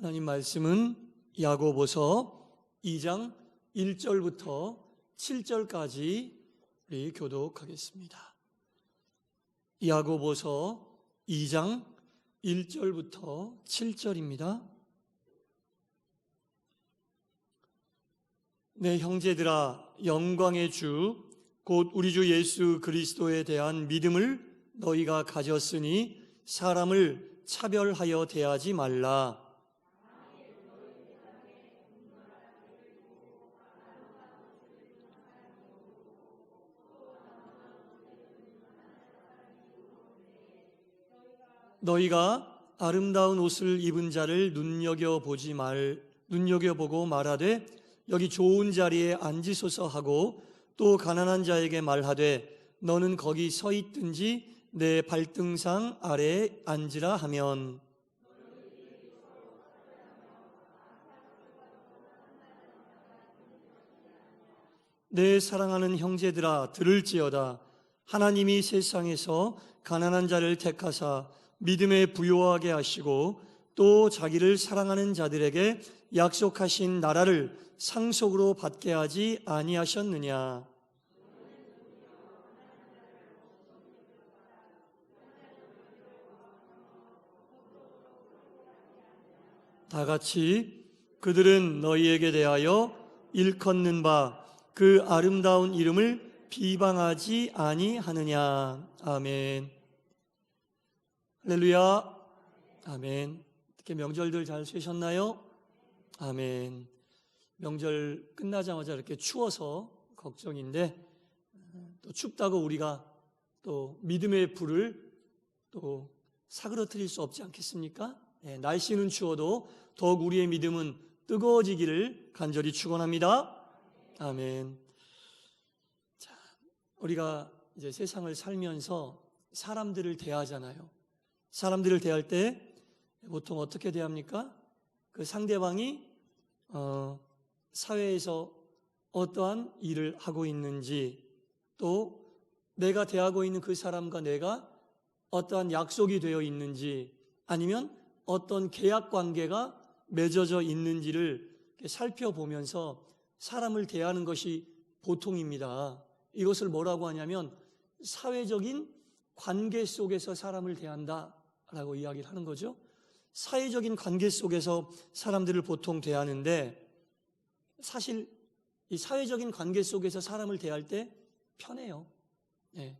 하나님 말씀은 야고보서 2장 1절부터 7절까지 우리 교독하겠습니다. 야고보서 2장 1절부터 7절입니다. 내 형제들아 영광의 주 곧 우리 주 예수 그리스도에 대한 믿음을 너희가 가졌으니 사람을 차별하여 대하지 말라. 너희가 아름다운 옷을 입은 자를 눈여겨 보지 말 눈여겨 보고 말하되 여기 좋은 자리에 앉으소서 하고 또 가난한 자에게 말하되 너는 거기 서 있든지 내 발등상 아래에 앉으라 하면. 내 사랑하는 형제들아 들을지어다. 하나님이 세상에서 가난한 자를 택하사 믿음에 부요하게 하시고 또 자기를 사랑하는 자들에게 약속하신 나라를 상속으로 받게 하지 아니하셨느냐? 다 같이 그들은 너희에게 대하여 일컫는 바 그 아름다운 이름을 비방하지 아니하느냐. 아멘 할렐루야 아멘 어떻게 명절들 잘 쉬셨나요? 아멘 명절 끝나자마자 이렇게 추워서 걱정인데 또 춥다고 우리가 또 믿음의 불을 또 사그러뜨릴 수 없지 않겠습니까? 예, 날씨는 추워도 더욱 우리의 믿음은 뜨거워지기를 간절히 축원합니다. 아멘. 자, 우리가 이제 세상을 살면서 사람들을 대하잖아요. 사람들을 대할 때 보통 어떻게 대합니까? 그 상대방이 어, 사회에서 어떠한 일을 하고 있는지 또 내가 대하고 있는 그 사람과 내가 어떠한 약속이 되어 있는지 아니면 어떤 계약 관계가 맺어져 있는지를 살펴보면서 사람을 대하는 것이 보통입니다. 이것을 뭐라고 하냐면 사회적인 관계 속에서 사람을 대한다 라고 이야기를 하는 거죠. 사회적인 관계 속에서 사람들을 보통 대하는데 사실 이 사회적인 관계 속에서 사람을 대할 때 편해요. 네.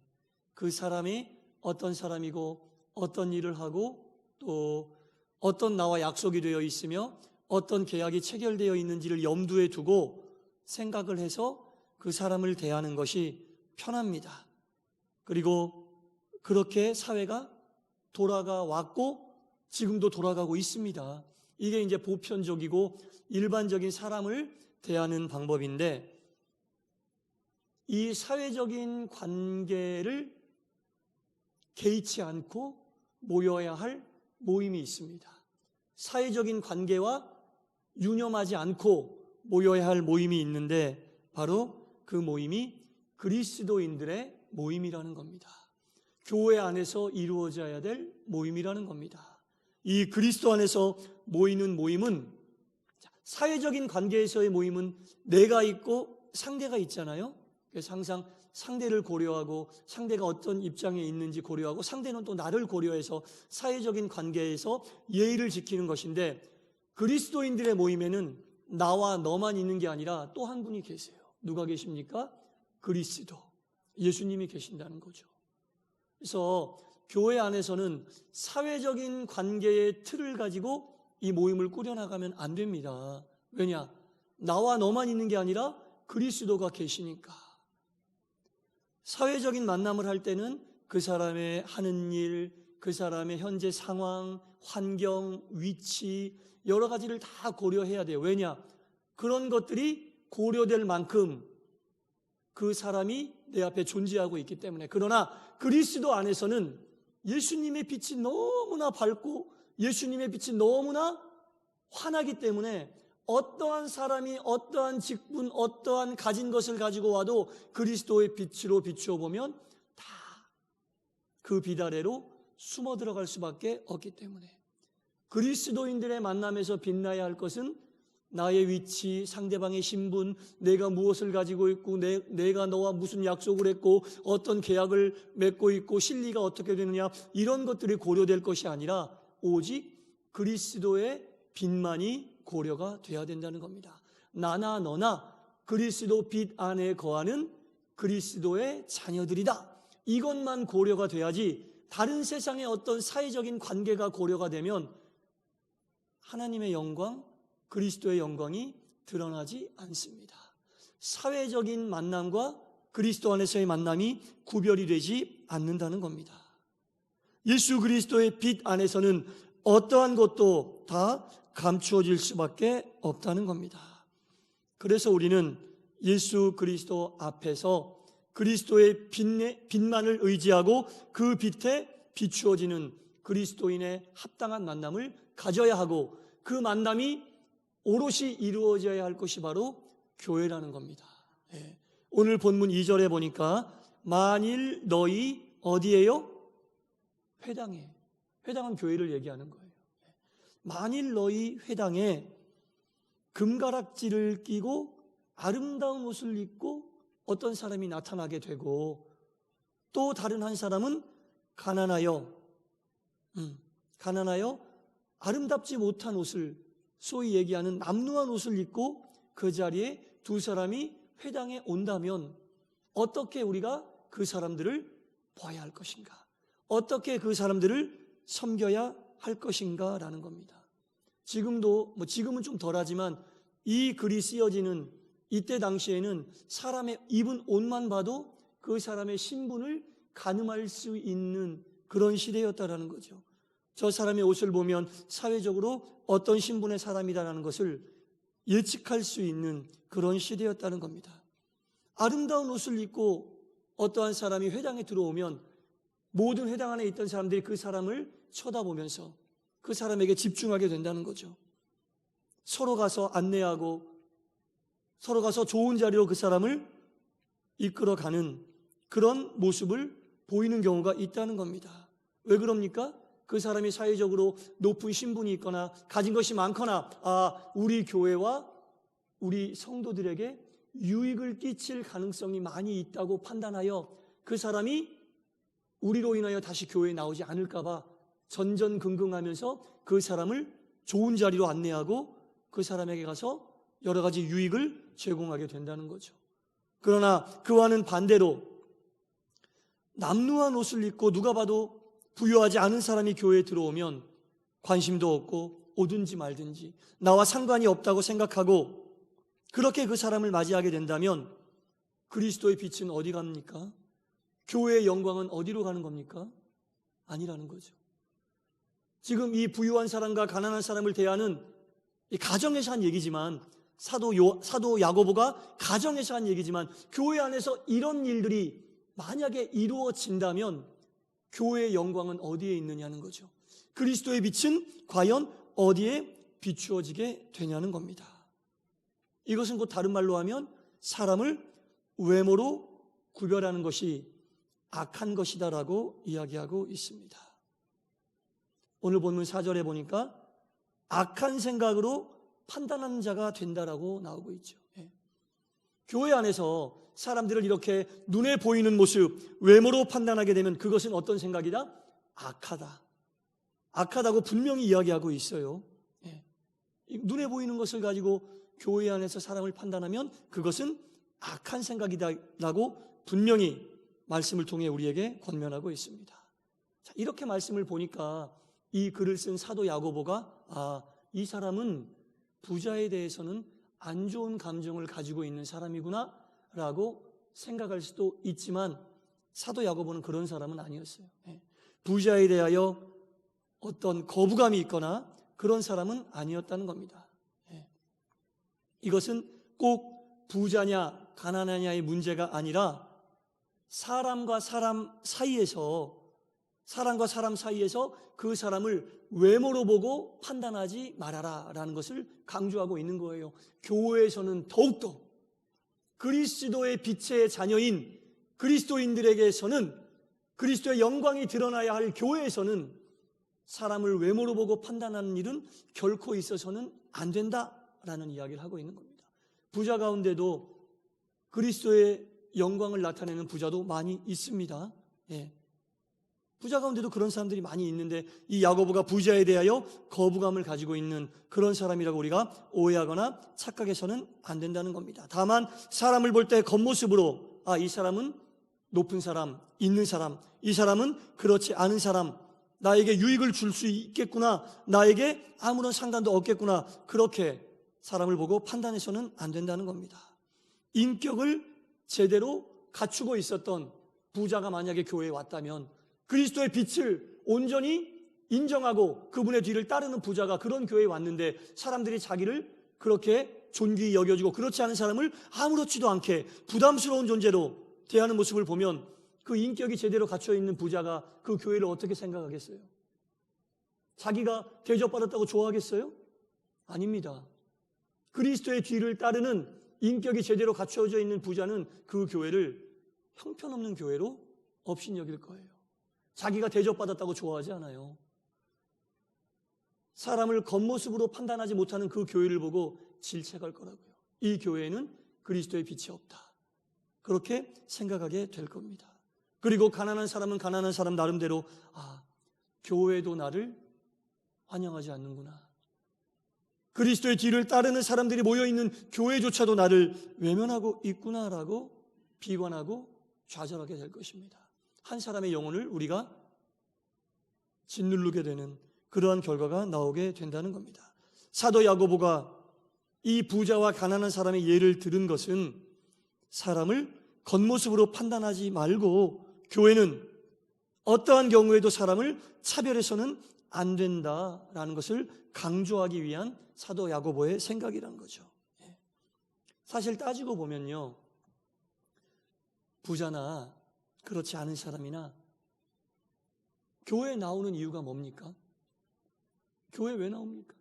그 사람이 어떤 사람이고 어떤 일을 하고 또 어떤 나와 약속이 되어 있으며 어떤 계약이 체결되어 있는지를 염두에 두고 생각을 해서 그 사람을 대하는 것이 편합니다. 그리고 그렇게 사회가 돌아가 왔고 지금도 돌아가고 있습니다. 이게 이제 보편적이고 일반적인 사람을 대하는 방법인데 이 사회적인 관계를 개의치 않고 모여야 할 모임이 있습니다. 사회적인 관계와 유념하지 않고 모여야 할 모임이 있는데 바로 그 모임이 그리스도인들의 모임이라는 겁니다. 교회 안에서 이루어져야 될 모임이라는 겁니다. 이 그리스도 안에서 모이는 모임은 사회적인 관계에서의 모임은 내가 있고 상대가 있잖아요. 그래서 항상 상대를 고려하고 상대가 어떤 입장에 있는지 고려하고 상대는 또 나를 고려해서 사회적인 관계에서 예의를 지키는 것인데 그리스도인들의 모임에는 나와 너만 있는 게 아니라 또 한 분이 계세요. 누가 계십니까? 그리스도. 예수님이 계신다는 거죠. 그래서 교회 안에서는 사회적인 관계의 틀을 가지고 이 모임을 꾸려나가면 안 됩니다. 왜냐? 나와 너만 있는 게 아니라 그리스도가 계시니까. 사회적인 만남을 할 때는 그 사람의 하는 일, 그 사람의 현재 상황, 환경, 위치, 여러 가지를 다 고려해야 돼요. 왜냐? 그런 것들이 고려될 만큼 그 사람이 내 앞에 존재하고 있기 때문에. 그러나 그리스도 안에서는 예수님의 빛이 너무나 밝고 예수님의 빛이 너무나 환하기 때문에 어떠한 사람이 어떠한 직분, 어떠한 가진 것을 가지고 와도 그리스도의 빛으로 비추어 보면 다그빛 아래로 숨어 들어갈 수밖에 없기 때문에 그리스도인들의 만남에서 빛나야 할 것은 나의 위치, 상대방의 신분, 내가 무엇을 가지고 있고, 내, 내가 너와 무슨 약속을 했고, 어떤 계약을 맺고 있고, 실리가 어떻게 되느냐, 이런 것들이 고려될 것이 아니라, 오직 그리스도의 빛만이 고려가 돼야 된다는 겁니다. 나나 너나 그리스도 빛 안에 거하는 그리스도의 자녀들이다. 이것만 고려가 돼야지, 다른 세상의 어떤 사회적인 관계가 고려가 되면, 하나님의 영광, 그리스도의 영광이 드러나지 않습니다. 사회적인 만남과 그리스도 안에서의 만남이 구별이 되지 않는다는 겁니다. 예수 그리스도의 빛 안에서는 어떠한 것도 다 감추어질 수밖에 없다는 겁니다. 그래서 우리는 예수 그리스도 앞에서 그리스도의 빛, 빛만을 의지하고 그 빛에 비추어지는 그리스도인의 합당한 만남을 가져야 하고 그 만남이 오롯이 이루어져야 할 것이 바로 교회라는 겁니다. 예. 오늘 본문 2절에 보니까 만일 너희 어디에요? 회당에. 회당은 교회를 얘기하는 거예요. 만일 너희 회당에 금가락지를 끼고 아름다운 옷을 입고 어떤 사람이 나타나게 되고 또 다른 한 사람은 가난하여 음, 가난하여 아름답지 못한 옷을 소위 얘기하는 남루한 옷을 입고 그 자리에 두 사람이 회당에 온다면 어떻게 우리가 그 사람들을 봐야 할 것인가? 어떻게 그 사람들을 섬겨야 할 것인가? 라는 겁니다. 지금도, 뭐 지금은 좀 덜하지만 이 글이 쓰여지는 이때 당시에는 사람의 입은 옷만 봐도 그 사람의 신분을 가늠할 수 있는 그런 시대였다라는 거죠. 저 사람의 옷을 보면 사회적으로 어떤 신분의 사람이다라는 것을 예측할 수 있는 그런 시대였다는 겁니다. 아름다운 옷을 입고 어떠한 사람이 회당에 들어오면 모든 회당 안에 있던 사람들이 그 사람을 쳐다보면서 그 사람에게 집중하게 된다는 거죠. 서로 가서 안내하고 서로 가서 좋은 자리로 그 사람을 이끌어 가는 그런 모습을 보이는 경우가 있다는 겁니다. 왜 그럽니까? 그 사람이 사회적으로 높은 신분이 있거나 가진 것이 많거나 아, 우리 교회와 우리 성도들에게 유익을 끼칠 가능성이 많이 있다고 판단하여 그 사람이 우리로 인하여 다시 교회에 나오지 않을까봐 전전긍긍하면서 그 사람을 좋은 자리로 안내하고 그 사람에게 가서 여러 가지 유익을 제공하게 된다는 거죠. 그러나 그와는 반대로 남루한 옷을 입고 누가 봐도 부유하지 않은 사람이 교회에 들어오면 관심도 없고 오든지 말든지 나와 상관이 없다고 생각하고 그렇게 그 사람을 맞이하게 된다면 그리스도의 빛은 어디 갑니까? 교회의 영광은 어디로 가는 겁니까? 아니라는 거죠. 지금 이 부유한 사람과 가난한 사람을 대하는 이 가정에서 한 얘기지만 사도 요, 사도 야고보가 가정에서 한 얘기지만 교회 안에서 이런 일들이 만약에 이루어진다면 교회의 영광은 어디에 있느냐는 거죠. 그리스도의 빛은 과연 어디에 비추어지게 되냐는 겁니다. 이것은 곧 다른 말로 하면 사람을 외모로 구별하는 것이 악한 것이다라고 이야기하고 있습니다. 오늘 본문 4절에 보니까 악한 생각으로 판단하는 자가 된다라고 나오고 있죠. 예. 교회 안에서 사람들을 이렇게 눈에 보이는 모습, 외모로 판단하게 되면 그것은 어떤 생각이다? 악하다. 악하다고 분명히 이야기하고 있어요. 예. 눈에 보이는 것을 가지고 교회 안에서 사람을 판단하면 그것은 악한 생각이다라고 분명히 말씀을 통해 우리에게 권면하고 있습니다. 자, 이렇게 말씀을 보니까 이 글을 쓴 사도 야고보가 아, 이 사람은 부자에 대해서는 안 좋은 감정을 가지고 있는 사람이구나 라고 생각할 수도 있지만 사도 야고보는 그런 사람은 아니었어요. 예. 부자에 대하여 어떤 거부감이 있거나 그런 사람은 아니었다는 겁니다. 예. 이것은 꼭 부자냐 가난하냐의 문제가 아니라 사람과 사람 사이에서 사람과 사람 사이에서 그 사람을 외모로 보고 판단하지 말아라 라는 것을 강조하고 있는 거예요. 교회에서는 더욱더 그리스도의 빛의 자녀인 그리스도인들에게서는 그리스도의 영광이 드러나야 할 교회에서는 사람을 외모로 보고 판단하는 일은 결코 있어서는 안 된다라는 이야기를 하고 있는 겁니다. 부자 가운데도 그리스도의 영광을 나타내는 부자도 많이 있습니다. 예. 부자 가운데도 그런 사람들이 많이 있는데 이 야고보가 부자에 대하여 거부감을 가지고 있는 그런 사람이라고 우리가 오해하거나 착각해서는 안 된다는 겁니다. 다만 사람을 볼 때 겉모습으로 아, 이 사람은 높은 사람, 있는 사람, 이 사람은 그렇지 않은 사람, 나에게 유익을 줄 수 있겠구나, 나에게 아무런 상관도 없겠구나, 그렇게 사람을 보고 판단해서는 안 된다는 겁니다. 인격을 제대로 갖추고 있었던 부자가 만약에 교회에 왔다면 그리스도의 빛을 온전히 인정하고 그분의 뒤를 따르는 부자가 그런 교회에 왔는데 사람들이 자기를 그렇게 존귀히 여겨주고 그렇지 않은 사람을 아무렇지도 않게 부담스러운 존재로 대하는 모습을 보면 그 인격이 제대로 갖춰 있는 부자가 그 교회를 어떻게 생각하겠어요? 자기가 대접받았다고 좋아하겠어요? 아닙니다. 그리스도의 뒤를 따르는 인격이 제대로 갖춰져 있는 부자는 그 교회를 형편없는 교회로 업신여길 거예요. 자기가 대접받았다고 좋아하지 않아요. 사람을 겉모습으로 판단하지 못하는 그 교회를 보고 질책할 거라고요. 이 교회에는 그리스도의 빛이 없다. 그렇게 생각하게 될 겁니다. 그리고 가난한 사람은 가난한 사람 나름대로 아, 교회도 나를 환영하지 않는구나. 그리스도의 뒤를 따르는 사람들이 모여 있는 교회조차도 나를 외면하고 있구나라고 비관하고 좌절하게 될 것입니다. 한 사람의 영혼을 우리가 짓누르게 되는 그러한 결과가 나오게 된다는 겁니다. 사도 야고보가 이 부자와 가난한 사람의 예를 들은 것은 사람을 겉모습으로 판단하지 말고 교회는 어떠한 경우에도 사람을 차별해서는 안 된다라는 것을 강조하기 위한 사도 야고보의 생각이란 거죠. 예. 사실 따지고 보면요. 부자나 그렇지 않은 사람이나 교회에 나오는 이유가 뭡니까? 교회 왜 나옵니까?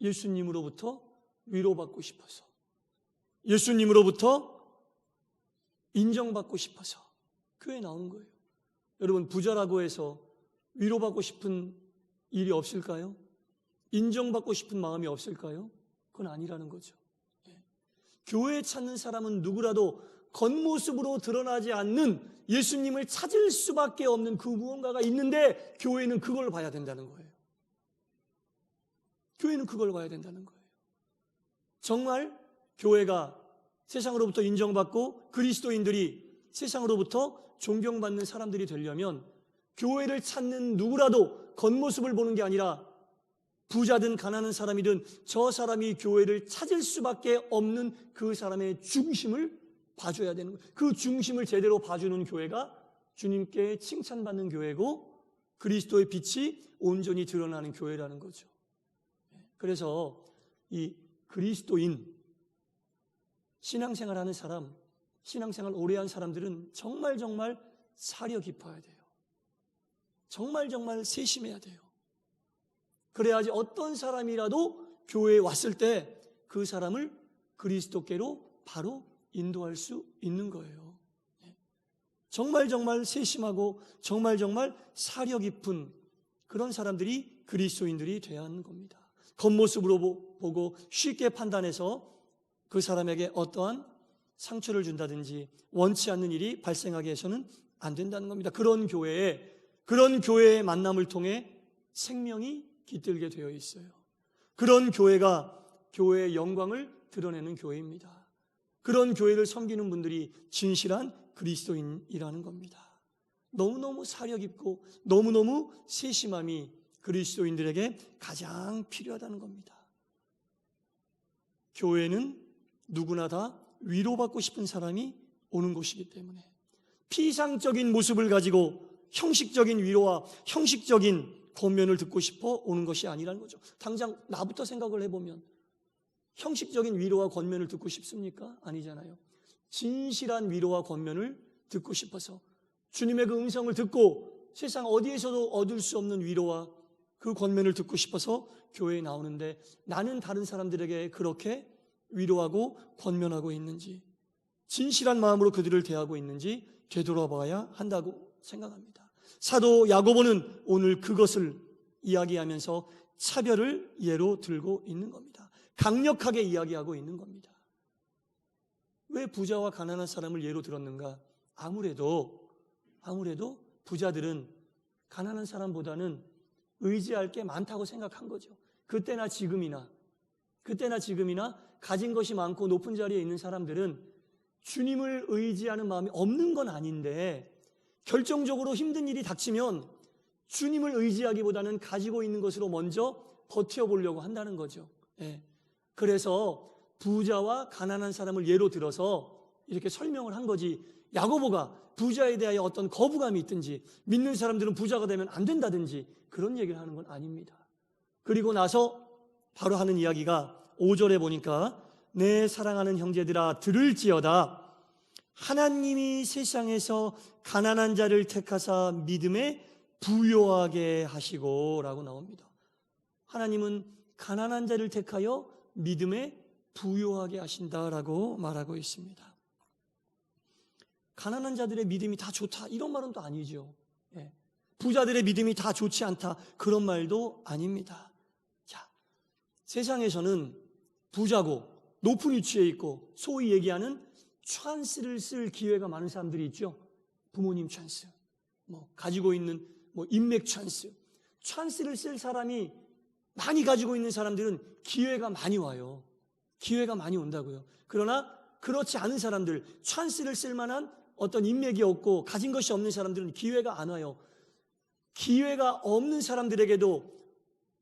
예수님으로부터 위로받고 싶어서. 예수님으로부터 인정받고 싶어서 교회에 나오는 거예요. 여러분, 부자라고 해서 위로받고 싶은 일이 없을까요? 인정받고 싶은 마음이 없을까요? 그건 아니라는 거죠. 예. 교회에 찾는 사람은 누구라도 겉모습으로 드러나지 않는 예수님을 찾을 수밖에 없는 그 무언가가 있는데 교회는 그걸 봐야 된다는 거예요. 교회는 그걸 봐야 된다는 거예요. 정말 교회가 세상으로부터 인정받고 그리스도인들이 세상으로부터 존경받는 사람들이 되려면 교회를 찾는 누구라도 겉모습을 보는 게 아니라 부자든 가난한 사람이든 저 사람이 교회를 찾을 수밖에 없는 그 사람의 중심을 봐줘야 되는 거예요. 그 중심을 제대로 봐주는 교회가 주님께 칭찬받는 교회고 그리스도의 빛이 온전히 드러나는 교회라는 거죠. 그래서 이 그리스도인 신앙생활 하는 사람, 신앙생활 오래 한 사람들은 정말 정말 사려 깊어야 돼요. 정말 정말 세심해야 돼요. 그래야지 어떤 사람이라도 교회에 왔을 때 그 사람을 그리스도께로 바로 인도할 수 있는 거예요. 예. 정말 정말 세심하고 정말 정말 사려 깊은 그런 사람들이 그리스도인들이 돼야 하는 겁니다. 겉모습으로 보고 쉽게 판단해서 그 사람에게 어떠한 상처를 준다든지 원치 않는 일이 발생하게 해서는 안 된다는 겁니다. 그런 교회에 그런 교회의 만남을 통해 생명이 깃들게 되어 있어요. 그런 교회가 교회의 영광을 드러내는 교회입니다. 그런 교회를 섬기는 분들이 진실한 그리스도인이라는 겁니다. 너무너무 사려 깊고 너무너무 세심함이 그리스도인들에게 가장 필요하다는 겁니다. 교회는 누구나 다 위로받고 싶은 사람이 오는 곳이기 때문에 피상적인 모습을 가지고 형식적인 위로와 형식적인 권면을 듣고 싶어 오는 것이 아니라는 거죠. 당장 나부터 생각을 해보면 형식적인 위로와 권면을 듣고 싶습니까? 아니잖아요. 진실한 위로와 권면을 듣고 싶어서 주님의 그 음성을 듣고 세상 어디에서도 얻을 수 없는 위로와 그 권면을 듣고 싶어서 교회에 나오는데 나는 다른 사람들에게 그렇게 위로하고 권면하고 있는지 진실한 마음으로 그들을 대하고 있는지 되돌아봐야 한다고 생각합니다. 사도 야고보는 오늘 그것을 이야기하면서 차별을 예로 들고 있는 겁니다. 강력하게 이야기하고 있는 겁니다. 왜 부자와 가난한 사람을 예로 들었는가? 아무래도 아무래도 부자들은 가난한 사람보다는 의지할 게 많다고 생각한 거죠. 그때나 지금이나 그때나 지금이나 가진 것이 많고 높은 자리에 있는 사람들은 주님을 의지하는 마음이 없는 건 아닌데 결정적으로 힘든 일이 닥치면 주님을 의지하기보다는 가지고 있는 것으로 먼저 버텨보려고 한다는 거죠. 예. 그래서 부자와 가난한 사람을 예로 들어서 이렇게 설명을 한 거지. 야고보가 부자에 대하여 어떤 거부감이 있든지 믿는 사람들은 부자가 되면 안 된다든지 그런 얘기를 하는 건 아닙니다. 그리고 나서 바로 하는 이야기가 5절에 보니까 내 사랑하는 형제들아 들을지어다 하나님이 세상에서 가난한 자를 택하사 믿음에 부요하게 하시고라고 나옵니다. 하나님은 가난한 자를 택하여 믿음에 부요하게 하신다라고 말하고 있습니다. 가난한 자들의 믿음이 다 좋다 이런 말은 또 아니죠. 예. 부자들의 믿음이 다 좋지 않다 그런 말도 아닙니다. 자, 세상에서는 부자고 높은 위치에 있고 소위 얘기하는 찬스를 쓸 기회가 많은 사람들이 있죠. 부모님 찬스, 뭐 가지고 있는 뭐 인맥 찬스, 찬스를 쓸 사람이 많이 가지고 있는 사람들은 기회가 많이 와요. 기회가 많이 온다고요. 그러나 그렇지 않은 사람들, 찬스를 쓸 만한 어떤 인맥이 없고 가진 것이 없는 사람들은 기회가 안 와요. 기회가 없는 사람들에게도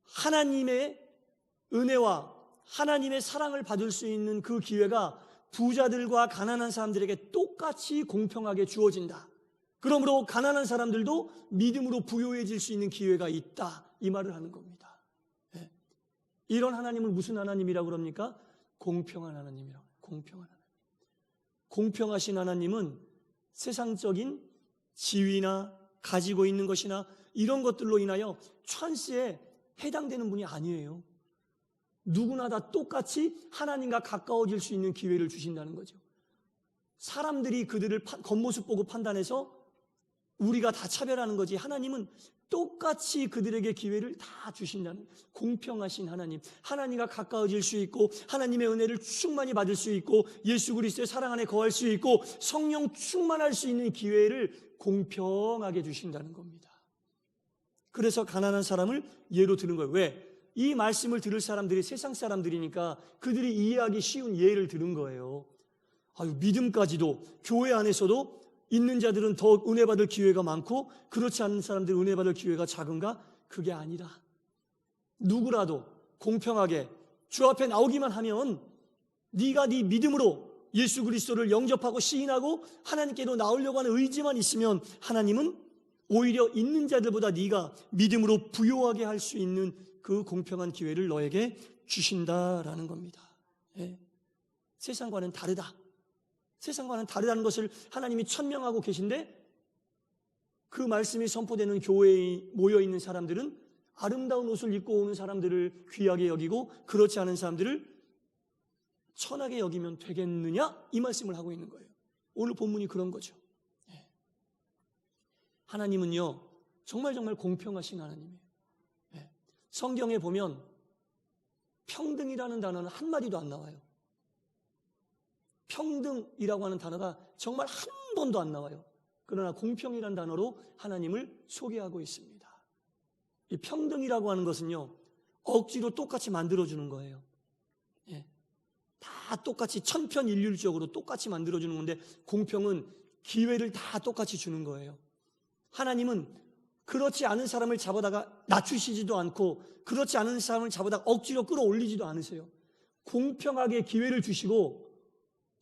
하나님의 은혜와 하나님의 사랑을 받을 수 있는 그 기회가 부자들과 가난한 사람들에게 똑같이 공평하게 주어진다. 그러므로 가난한 사람들도 믿음으로 부요해질 수 있는 기회가 있다. 이 말을 하는 겁니다. 예. 이런 하나님을 무슨 하나님이라고 그럽니까? 공평한 하나님이라고. 공평한 하나님. 공평하신 하나님은 세상적인 지위나 가지고 있는 것이나 이런 것들로 인하여 찬스에 해당되는 분이 아니에요. 누구나 다 똑같이 하나님과 가까워질 수 있는 기회를 주신다는 거죠. 사람들이 그들을 파- 겉모습 보고 판단해서 우리가 다 차별하는 거지. 하나님은 똑같이 그들에게 기회를 다 주신다는 공평하신 하나님. 하나님과 가까워질 수 있고 하나님의 은혜를 충만히 받을 수 있고 예수 그리스도의 사랑 안에 거할 수 있고 성령 충만할 수 있는 기회를 공평하게 주신다는 겁니다. 그래서 가난한 사람을 예로 드는 거예요. 왜? 이 말씀을 들을 사람들이 세상 사람들이니까 그들이 이해하기 쉬운 예를 들은 거예요. 아유, 믿음까지도 교회 안에서도 있는 자들은 더 은혜 받을 기회가 많고 그렇지 않은 사람들은 은혜 받을 기회가 작은가? 그게 아니다. 누구라도 공평하게 주 앞에 나오기만 하면 네가 네 믿음으로 예수 그리스도를 영접하고 시인하고 하나님께로 나오려고 하는 의지만 있으면 하나님은 오히려 있는 자들보다 네가 믿음으로 부요하게 할 수 있는 그 공평한 기회를 너에게 주신다라는 겁니다. 예. 세상과는 다르다. 세상과는 다르다는 것을 하나님이 천명하고 계신데 그 말씀이 선포되는 교회에 모여 있는 사람들은 아름다운 옷을 입고 오는 사람들을 귀하게 여기고 그렇지 않은 사람들을 천하게 여기면 되겠느냐 이 말씀을 하고 있는 거예요. 오늘 본문이 그런 거죠. 예. 하나님은요 정말 정말 공평하신 하나님이에요. 예. 성경에 보면 평등이라는 단어는 한 마디도 안 나와요. 평등이라고 하는 단어가 정말 한 번도 안 나와요. 그러나 공평이라는 단어로 하나님을 소개하고 있습니다. 이 평등이라고 하는 것은요, 억지로 똑같이 만들어주는 거예요. 예. 다 똑같이 천편일률적으로 똑같이 만들어주는 건데, 공평은 기회를 다 똑같이 주는 거예요. 하나님은 그렇지 않은 사람을 잡아다가 낮추시지도 않고, 그렇지 않은 사람을 잡아다가 억지로 끌어올리지도 않으세요. 공평하게 기회를 주시고,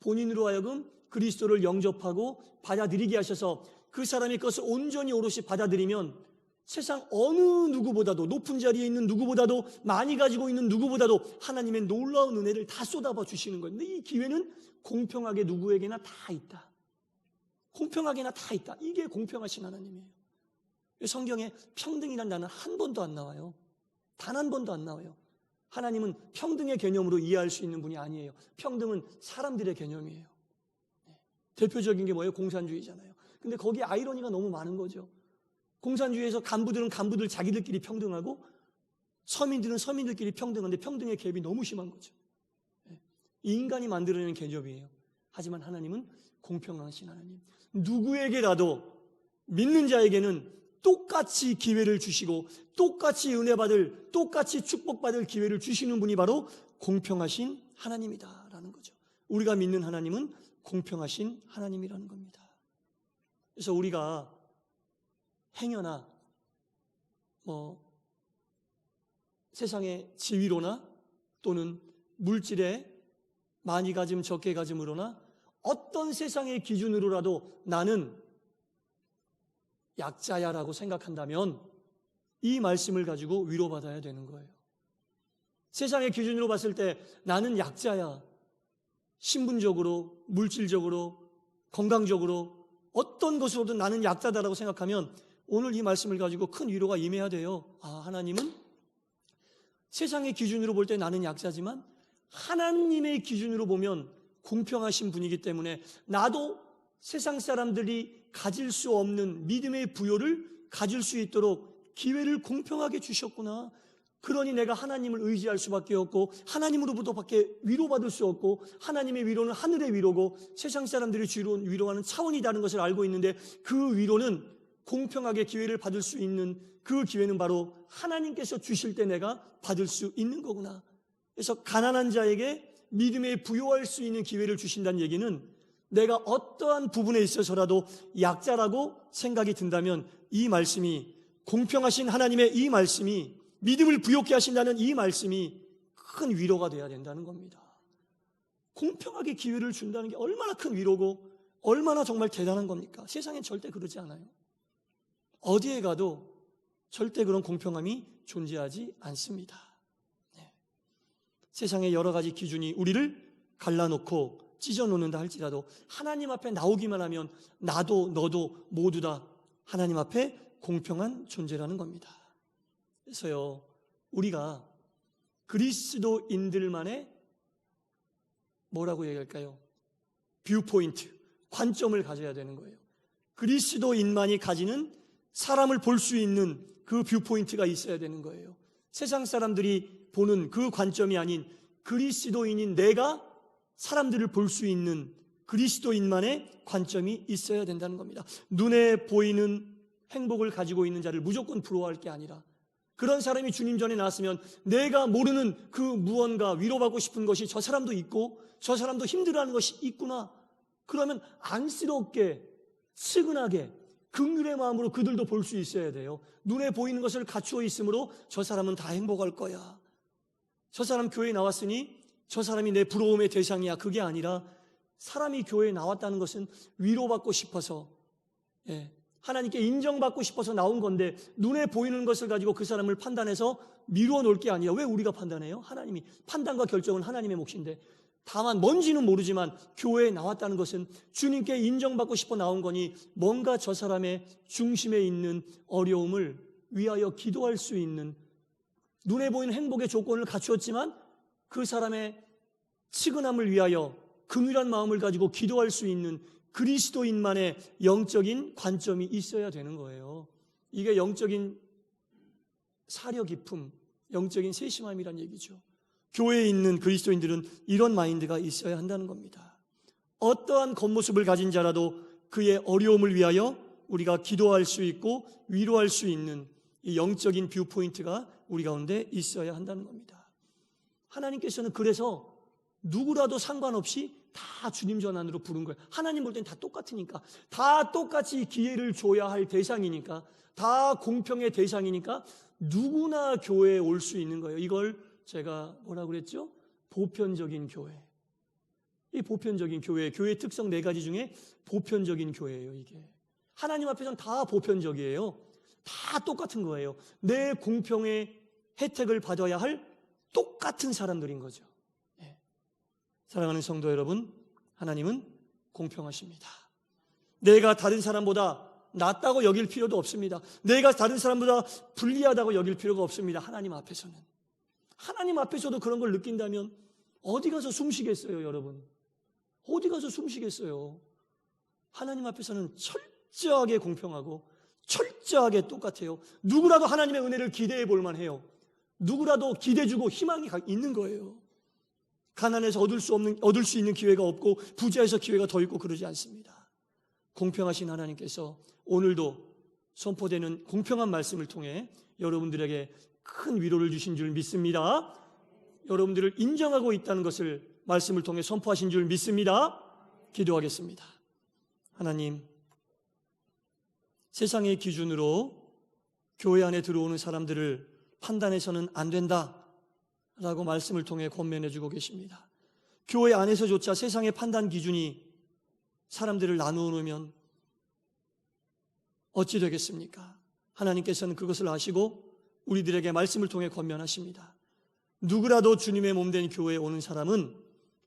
본인으로 하여금 그리스도를 영접하고 받아들이게 하셔서 그 사람이 그것을 온전히 오롯이 받아들이면 세상 어느 누구보다도 높은 자리에 있는 누구보다도 많이 가지고 있는 누구보다도 하나님의 놀라운 은혜를 다 쏟아봐 주시는 거예요. 근데 이 기회는 공평하게 누구에게나 다 있다. 공평하게나 다 있다. 이게 공평하신 하나님이에요. 성경에 평등이란 단어는 한 번도 안 나와요. 단 한 번도 안 나와요. 하나님은 평등의 개념으로 이해할 수 있는 분이 아니에요. 평등은 사람들의 개념이에요. 네. 대표적인 게 뭐예요? 공산주의잖아요. 근데 거기 아이러니가 너무 많은 거죠. 공산주의에서 간부들은 간부들 자기들끼리 평등하고 서민들은 서민들끼리 평등한데 평등의 갭이 너무 심한 거죠. 예. 이 인간이 만들어내는 개념이에요. 하지만 하나님은 공평하신 하나님. 누구에게라도 믿는 자에게는 똑같이 기회를 주시고 똑같이 은혜 받을 똑같이 축복받을 기회를 주시는 분이 바로 공평하신 하나님이다라는 거죠. 우리가 믿는 하나님은 공평하신 하나님이라는 겁니다. 그래서 우리가 행여나 뭐 세상의 지위로나 또는 물질에 많이 가짐 적게 가짐으로나 어떤 세상의 기준으로라도 나는 약자야라고 생각한다면 이 말씀을 가지고 위로받아야 되는 거예요. 세상의 기준으로 봤을 때 나는 약자야. 신분적으로, 물질적으로, 건강적으로 어떤 것으로든 나는 약자다라고 생각하면 오늘 이 말씀을 가지고 큰 위로가 임해야 돼요. 아, 하나님은 세상의 기준으로 볼 때 나는 약자지만 하나님의 기준으로 보면 공평하신 분이기 때문에 나도 세상 사람들이 가질 수 없는 믿음의 부여를 가질 수 있도록 기회를 공평하게 주셨구나. 그러니 내가 하나님을 의지할 수밖에 없고 하나님으로부터밖에 위로받을 수 없고 하나님의 위로는 하늘의 위로고 세상 사람들이 주는 위로하는 차원이 다른 것을 알고 있는데 그 위로는 공평하게 기회를 받을 수 있는 그 기회는 바로 하나님께서 주실 때 내가 받을 수 있는 거구나. 그래서 가난한 자에게 믿음에 부여할 수 있는 기회를 주신다는 얘기는 내가 어떠한 부분에 있어서라도 약자라고 생각이 든다면 이 말씀이 공평하신 하나님의 이 말씀이 믿음을 부욕케 하신다는 이 말씀이 큰 위로가 돼야 된다는 겁니다. 공평하게 기회를 준다는 게 얼마나 큰 위로고 얼마나 정말 대단한 겁니까? 세상엔 절대 그러지 않아요. 어디에 가도 절대 그런 공평함이 존재하지 않습니다. 네. 세상의 여러 가지 기준이 우리를 갈라놓고 찢어 놓는다 할지라도 하나님 앞에 나오기만 하면 나도 너도 모두 다 하나님 앞에 공평한 존재라는 겁니다. 그래서요, 우리가 그리스도인들만의 뭐라고 얘기할까요? 뷰포인트, 관점을 가져야 되는 거예요. 그리스도인만이 가지는 사람을 볼 수 있는 그 뷰포인트가 있어야 되는 거예요. 세상 사람들이 보는 그 관점이 아닌 그리스도인인 내가 사람들을 볼 수 있는 그리스도인만의 관점이 있어야 된다는 겁니다. 눈에 보이는 행복을 가지고 있는 자를 무조건 부러워할 게 아니라 그런 사람이 주님 전에 나왔으면 내가 모르는 그 무언가 위로받고 싶은 것이 저 사람도 있고 저 사람도 힘들어하는 것이 있구나. 그러면 안쓰럽게 측은하게 긍휼의 마음으로 그들도 볼 수 있어야 돼요. 눈에 보이는 것을 갖추어 있으므로 저 사람은 다 행복할 거야. 저 사람 교회에 나왔으니 저 사람이 내 부러움의 대상이야. 그게 아니라 사람이 교회에 나왔다는 것은 위로받고 싶어서 예, 하나님께 인정받고 싶어서 나온 건데 눈에 보이는 것을 가지고 그 사람을 판단해서 미루어 놓을 게 아니라 왜 우리가 판단해요? 하나님이 판단과 결정은 하나님의 몫인데 다만 뭔지는 모르지만 교회에 나왔다는 것은 주님께 인정받고 싶어 나온 거니 뭔가 저 사람의 중심에 있는 어려움을 위하여 기도할 수 있는 눈에 보이는 행복의 조건을 갖추었지만 그 사람의 치근함을 위하여 긍휼한 마음을 가지고 기도할 수 있는 그리스도인만의 영적인 관점이 있어야 되는 거예요. 이게 영적인 사려 깊음, 영적인 세심함이란 얘기죠. 교회에 있는 그리스도인들은 이런 마인드가 있어야 한다는 겁니다. 어떠한 겉모습을 가진 자라도 그의 어려움을 위하여 우리가 기도할 수 있고 위로할 수 있는 이 영적인 뷰포인트가 우리 가운데 있어야 한다는 겁니다. 하나님께서는 그래서 누구라도 상관없이 다 주님 전환으로 부른 거예요. 하나님 볼 땐 다 똑같으니까. 다 똑같이 기회를 줘야 할 대상이니까. 다 공평의 대상이니까 누구나 교회에 올 수 있는 거예요. 이걸 제가 뭐라고 그랬죠? 보편적인 교회. 이 보편적인 교회, 교회 특성 네 가지 중에 보편적인 교회예요, 이게. 하나님 앞에서는 다 보편적이에요. 다 똑같은 거예요. 내 공평의 혜택을 받아야 할 똑같은 사람들인 거죠. 네. 사랑하는 성도 여러분, 하나님은 공평하십니다. 내가 다른 사람보다 낫다고 여길 필요도 없습니다. 내가 다른 사람보다 불리하다고 여길 필요가 없습니다. 하나님 앞에서는. 하나님 앞에서도 그런 걸 느낀다면 어디 가서 숨 쉬겠어요, 여러분? 어디 가서 숨 쉬겠어요? 하나님 앞에서는 철저하게 공평하고 철저하게 똑같아요. 누구라도 하나님의 은혜를 기대해 볼 만 해요. 누구라도 기대주고 희망이 가- 있는 거예요. 가난해서 얻을 수 없는 얻을 수 있는 기회가 없고 부자에서 기회가 더 있고 그러지 않습니다. 공평하신 하나님께서 오늘도 선포되는 공평한 말씀을 통해 여러분들에게 큰 위로를 주신 줄 믿습니다. 여러분들을 인정하고 있다는 것을 말씀을 통해 선포하신 줄 믿습니다. 기도하겠습니다. 하나님, 세상의 기준으로 교회 안에 들어오는 사람들을 판단해서는 안 된다. 라고 말씀을 통해 권면해 주고 계십니다. 교회 안에서조차 세상의 판단 기준이 사람들을 나누어 놓으면 어찌 되겠습니까? 하나님께서는 그것을 아시고 우리들에게 말씀을 통해 권면하십니다. 누구라도 주님의 몸된 교회에 오는 사람은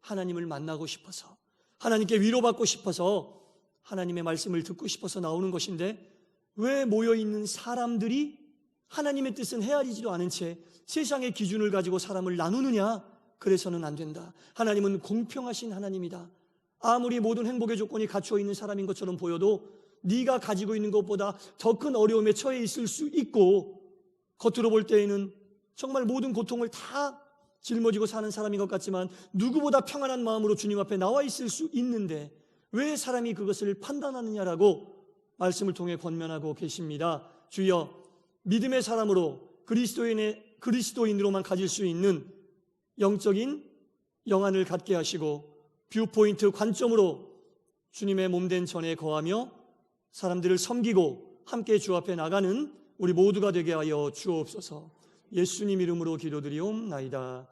하나님을 만나고 싶어서 하나님께 위로받고 싶어서 하나님의 말씀을 듣고 싶어서 나오는 것인데 왜 모여 있는 사람들이 하나님의 뜻은 헤아리지도 않은 채 세상의 기준을 가지고 사람을 나누느냐? 그래서는 안 된다. 하나님은 공평하신 하나님이다. 아무리 모든 행복의 조건이 갖추어 있는 사람인 것처럼 보여도 네가 가지고 있는 것보다 더 큰 어려움에 처해 있을 수 있고 겉으로 볼 때에는 정말 모든 고통을 다 짊어지고 사는 사람인 것 같지만 누구보다 평안한 마음으로 주님 앞에 나와 있을 수 있는데 왜 사람이 그것을 판단하느냐라고 말씀을 통해 권면하고 계십니다. 주여 믿음의 사람으로 그리스도인의 그리스도인으로만 가질 수 있는 영적인 영안을 갖게 하시고 뷰포인트 관점으로 주님의 몸된 전에 거하며 사람들을 섬기고 함께 주 앞에 나가는 우리 모두가 되게 하여 주옵소서. 예수님 이름으로 기도드리옵나이다.